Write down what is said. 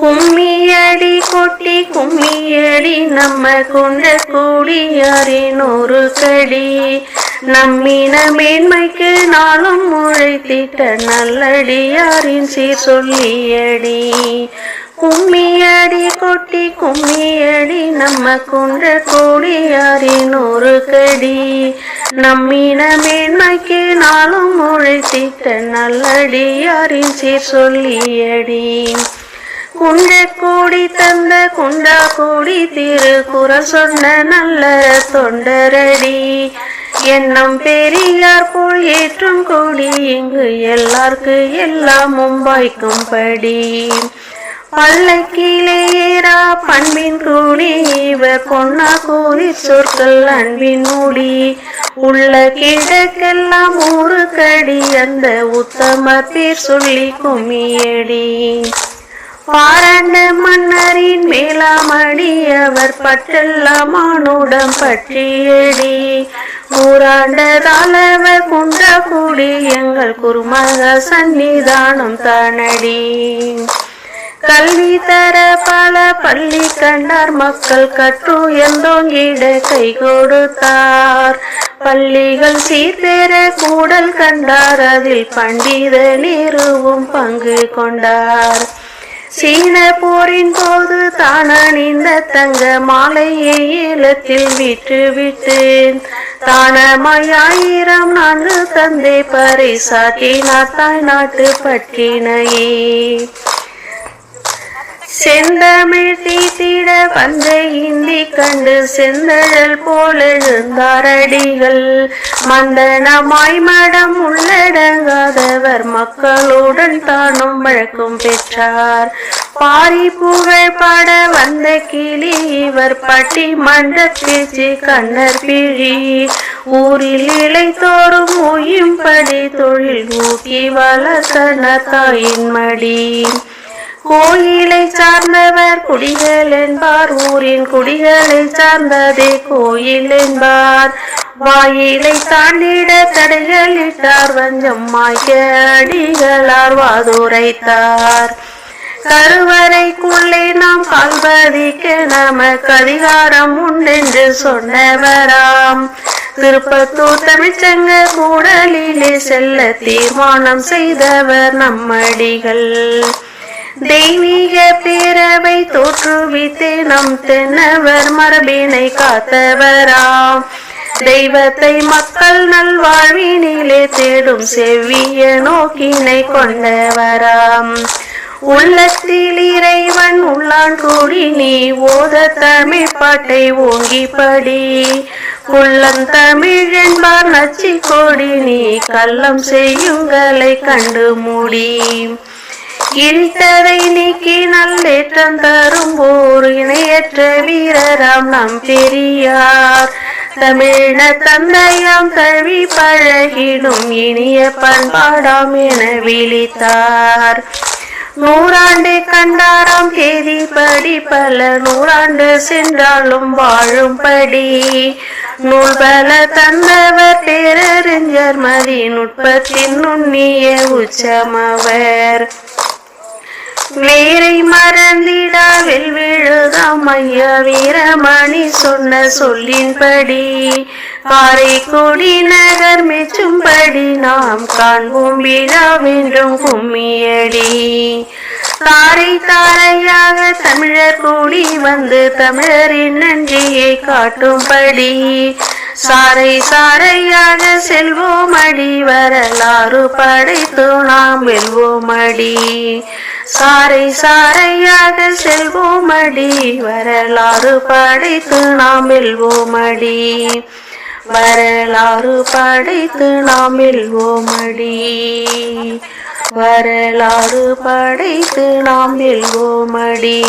கும்மியடி கொட்டி கும்மியடி நம்ம கொண்ட கூடியாரின் ஒரு கடி. நம்மின மேன்மைக்கு நாளும் முளைத்திட்ட நல்லடியாரின் சீர் சொல்லியடி. கும்மியடி கொட்டி கும்மியடி நம்ம கொண்ட கூடியாரின் ஒரு கடி. நம்மின மேன்மைக்கு நாளும் முளைத்திட்ட நல்லடியாரின் சீர் சொல்லியடி. குண்ட கூடி தந்த குண்டா கூடி திருக்குறள் சொன்ன நல்ல தொண்டரடி. எண்ணம் பெரியார் போல் ஏற்றும் கூடி இங்கு எல்லாருக்கு எல்லாம் மும்பாய்க்கும் படி. பல்லக்கிலே ஏறா பண்பின் கூடி இவர் பொன்னா கூறி சொற்கள் அன்பின் மூடி. உள்ள கிழக்கெல்லாம் ஊரு கடி அந்த உத்தம பேர் சொல்லி கும்மியடி பாரண்ட மன்னரின் மேலாமடியவர் அவர் மானுடம் பற்றியடி. ஊராண்டதாலவர் குண்ட கூடி எங்கள் குருமக சந்நிதானம் தானடி. கல்வி தர பல பள்ளி கண்டார் மக்கள் கற்று எந்தோங்கிட கை கொடுத்தார். பள்ளிகள் சீர்தேர கூடல் கண்டார் அதில் பண்டித நிறுவும் பங்கு கொண்டார். சீன போரின் போது தான் அணிந்த தங்க மாலையை ஏலத்தில் விட்டு விட்டு தானமாயிரம் நான்கு தந்தை பறைசாற்றினார் தாய் நாட்டு பற்றினையே செந்தமிழ் தீத்திட வந்த இந்தி கண்டு செந்தழல் போல எழுந்தாரடிகள் மந்தனமாய் மடம் உள்ளடங்காதவர் மக்களுடன் தானும் வழக்கம் பெற்றார். பாரி புகழ் பாட வந்த கிளி இவர் பட்டி மண்ட பேச்சு கண்ணர் பிழி. ஊரில் இளைத்தோறும் உயும்படி தொழில் ஊக்கி வளர்த்தன தாயின் மடி. கோயிலை சார்ந்தவர் குடிகள் என்பார் ஊரின் குடிகளை சார்ந்ததே கோயில் என்பார். வாயிலை தாண்டிட தடைகளிட்டார் வஞ்சம் மாய்க்க அடிகளார் வாதுரைத்தார். கருவறைக்குள்ளே நாம் கால்பதிக்க நமக்கு அதிகாரம் உண்டென்று சொன்னவராம். திருப்பத்தூர் தமிழ்ச்சங்க கூடலிலே செல்ல தீர்மானம் செய்தவர் நம்மடிகள். தெய்வீக பேரவை தோற்றுவித்தே நம் தென்னவர் மரபினை காத்தவராம். தெய்வத்தை மக்கள் நல்வாழ்வினிலே தேடும் செவ்விய நோக்கினை கொண்டவராம். உள்ளத்தில் இறைவன் உள்ளான் கூடி நீ ஓத தமிழ் பாட்டை ஓங்கிப்படி உள்ளம் தமிழ் என்பார் நச்சி கொடி நீ கள்ளம் செய்யுங்களை கண்டு மூடி. இழித்ததை நீக்கி நல்லேற்றம் தரும் போர் இணையற்ற வீரராம் நம் பெரியார். தமிழ தந்தையாம் தழுவி பழகிடும் இனிய பண்பாடாம் என விழித்தார். நூறாண்டு கண்டாராம் தேதி படி பல நூறாண்டு சென்றாலும் வாழும்படி நூல் பல தந்தவர் பேரறிஞர் மதி நுட்பத்தின் நுண்ணிய உச்சமவர் வேரை மறந்திடாவில் விழுதாம் ஐயா வீரமணி சொன்ன சொல்லின்படி. காரைக்குடி நகர் மெச்சும்படி நாம் காண்போம் விழா கும்மியடி. தாரை தாரையாக தமிழர் கூடி வந்து தமிழரின் நன்றியை காட்டும்படி. சாரை சாரையாக செல்வோம் அடி வரலாறு படைத்து நாம் வெல்வோம் அடி. சாரை சாரையாக செல்வோம் அடி வரலாறு படைத்து நாம் வெல்வோம் அடி. வரலாறு படைத்து நாம் வெல்வோம் அடி. வரலாறு படைத்து நாம் வெல்வோம் அடி.